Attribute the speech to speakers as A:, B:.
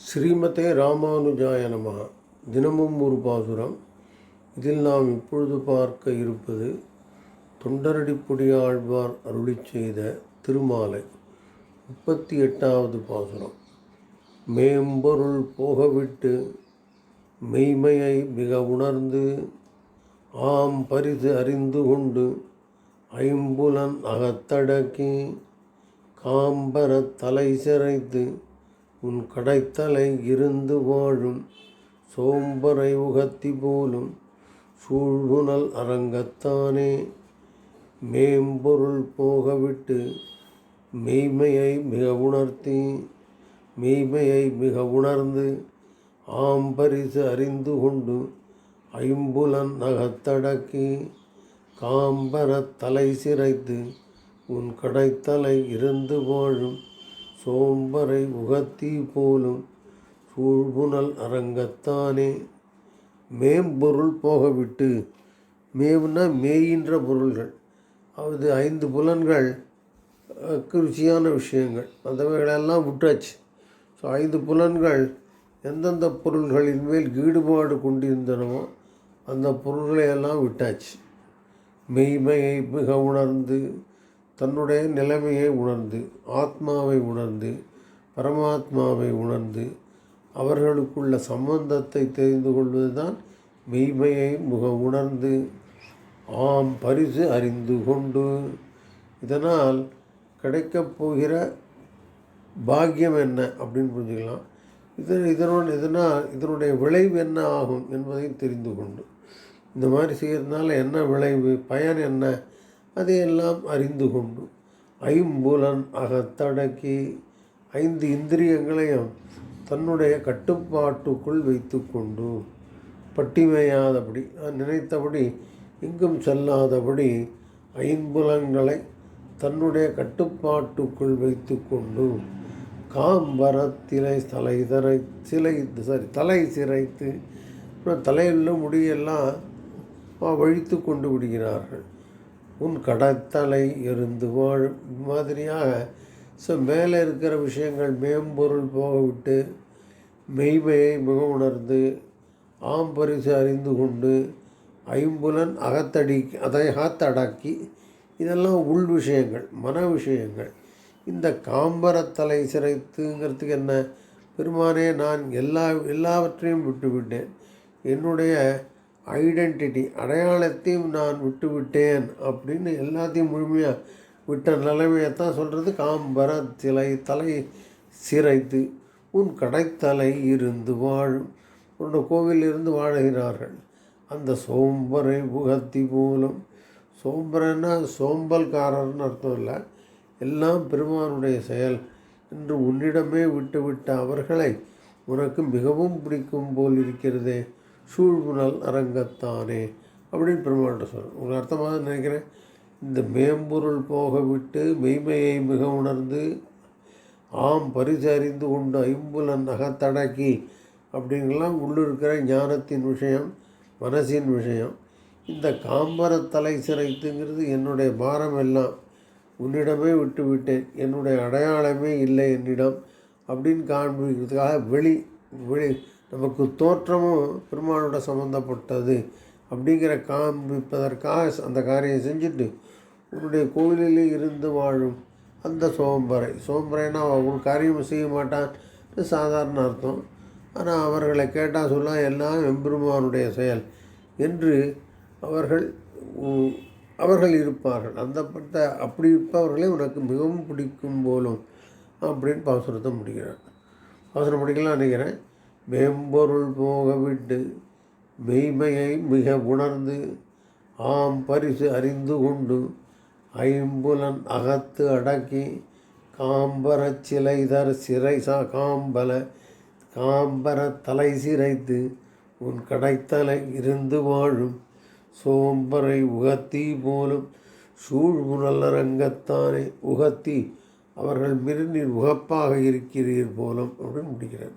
A: ஸ்ரீமதே ராமானுஜாய நம. தினமும் ஒரு பாசுரம். இதில் நாம் இப்பொழுது பார்க்க இருப்பது தொண்டரடிப்பொடி ஆழ்வார் அருளி செய்த திருமாலை. முப்பத்தி எட்டாவது பாசுரம். மேம்பொருள் போகவிட்டு மெய்மையை மிக உணர்ந்து ஆம் பரிசு அறிந்து கொண்டு ஐம்புலன் அகத்தடக்கி காம்பர தலை சிறைத்து உன் கடைத்தலை இருந்து வாழும் சோம்பரை உகத்தி போலும் சூழ்புணல் அரங்கத்தானே. மேம்பொருள் போகவிட்டு மெய்மையை மிக உணர்த்தி மெய்மையை மிக உணர்ந்து ஆம்பரிசு அறிந்து கொண்டு ஐம்புலன் நகத்தடக்கி காம்பர தலை சிரைத்து உன் கடைத்தலை இருந்து வாழும் சோம்பரை உகத்தி போலும் சூழ்புணல் அரங்கத்தானே. மேம்பொருள் போகவிட்டு மேவுனா மேயின்ற பொருள்கள். அது ஐந்து புலன்கள் ருச்சியான விஷயங்கள். அந்தவைகளெல்லாம் விட்டாச்சு. ஸோ ஐந்து புலன்கள் எந்தெந்த பொருள்களின் மேல் ஈடுபாடு கொண்டிருந்தனவோ அந்த பொருள்களை எல்லாம் விட்டாச்சு. மெய்மையை மிக உணர்ந்து தன்னுடைய நிலைமையை உணர்ந்து ஆத்மாவை உணர்ந்து பரமாத்மாவை உணர்ந்து அவர்களுக்குள்ள சம்பந்தத்தை தெரிந்து கொள்வது தான் மெய்மையை முக உணர்ந்து ஆம் பரிசு அறிந்து கொண்டு. இதனால் கிடைக்கப் போகிற பாக்கியம் என்ன அப்படின்னு புரிஞ்சுக்கலாம். இது இதனோட இதனால் இதனுடைய விளைவு என்ன ஆகும் என்பதையும் தெரிந்து கொண்டு. இந்த மாதிரி செய்கிறதுனால என்ன விளைவு பயன் என்ன? அதையெல்லாம் அறிந்து கொண்டு ஐம்புலன் அகத்தடக்கி ஐந்து இந்திரியங்களையும் தன்னுடைய கட்டுப்பாட்டுக்குள் வைத்துக்கொண்டு பட்டிமையாதபடி நினைத்தபடி எங்கும் செல்லாதபடி ஐம்புலங்களை தன்னுடைய கட்டுப்பாட்டுக்குள் வைத்துக்கொண்டு காம்பரத்திலை தலை தரை சிலை சாரி தலை சிரைத்து அப்புறம் தலையில் முடியெல்லாம் வழித்து கொண்டு விடுகிறார்கள். உன் கடத்தலை இருந்து வாழும் மாதிரியாக ஸோ மேலே இருக்கிற விஷயங்கள் மேம்பொருள் போகவிட்டு மெய்மையை மிக உணர்ந்து ஆம்பரிசு அறிந்து கொண்டு ஐம்புலன் அகத்தடி அதை அகத்தடக்கி இதெல்லாம் உள் விஷயங்கள் மன விஷயங்கள். இந்த காம்பரத்தலை சிறைத்துங்கிறதுக்கு என்ன? பெருமானே நான் எல்லா எல்லாவற்றையும் விட்டுவிட்டேன். என்னுடைய ஐடென்டிட்டி அடையாளத்தையும் நான் விட்டுவிட்டேன் அப்படின்னு எல்லாத்தையும் முழுமையாக விட்ட நிலைமையை தான் சொல்கிறது காம்பர சிலை தலை சிரைத்து உன் கடைத்தலை இருந்து வாழும். உன்னோட கோவில் இருந்து வாழுகிறார்கள். அந்த சோம்பரை புகத்தி மூலம் சோம்பரன்னா சோம்பல்காரர்னு அர்த்தம் இல்லை. எல்லாம் பெருமானுடைய செயல். என்று உன்னிடமே விட்டுவிட்ட அவர்களை உனக்கு மிகவும் பிடிக்கும் போல் இருக்கிறதே. சூழ்முனல் அரங்கத்தானே அப்படின்னு பெருமாள்கிட்ட சொல்கிறேன் உங்களுக்கு அர்த்தமாக நினைக்கிறேன்? இந்த மேம்பொருள் போக விட்டு மெய்மையை மிக உணர்ந்து ஆம் பரிசறிந்து கொண்டு ஐம்புலன் நகத்தடக்கி அப்படிங்கலாம் உள்ளிருக்கிற ஞானத்தின் விஷயம் மனசின் விஷயம். இந்த காம்பர தலை சிறைத்துங்கிறது என்னுடைய பாரம் எல்லாம். உன்னிடமே விட்டுவிட்டேன் என்னுடைய அடையாளமே இல்லை என்னிடம் அப்படின்னு காண்பிக்கிறதுக்காக வெளி வெளி நமக்கு தோற்றமும் பெருமானோட சம்மந்தப்பட்டது அப்படிங்கிற காண்பிப்பதற்காக அந்த காரியம் செஞ்சுட்டு உன்னுடைய கோவிலிலே இருந்து வாழும் அந்த சோம்பரை. சோம்பரைனா ஒரு காரியமும் செய்ய மாட்டான்னு சாதாரண அர்த்தம். ஆனால் அவர்களை கேட்டால் சொல்ல எல்லாம் எம்பெருமானுடைய செயல் என்று அவர்கள் அவர்கள் இருப்பார்கள். அந்த பட்ட அப்படி இருப்பவர்களே உனக்கு மிகவும் பிடிக்கும் போலும் அப்படின்னு பாசுரத்தை முடிக்கிறார். பாசுரம் முடிக்கலாம் நினைக்கிறேன். மேம்பொருள் போக விட்டு மெய்மையை மிக உணர்ந்து ஆம் பரிசு அறிந்து கொண்டு ஐம்புலன் அகத்து அடக்கி காம்பரச் சிலைதர் சிறை சா காம்பல காம்பர தலை சிரைத்து உன் கடைத்தலை இருந்து வாழும் சோம்பரை உகத்தி போலும் சூழ்முனலரங்கத்தானே உகத்தி அவர்கள் மிருநீர் உகப்பாக இருக்கிறீர் போலும் அப்படின்னு முடிக்கிறார்.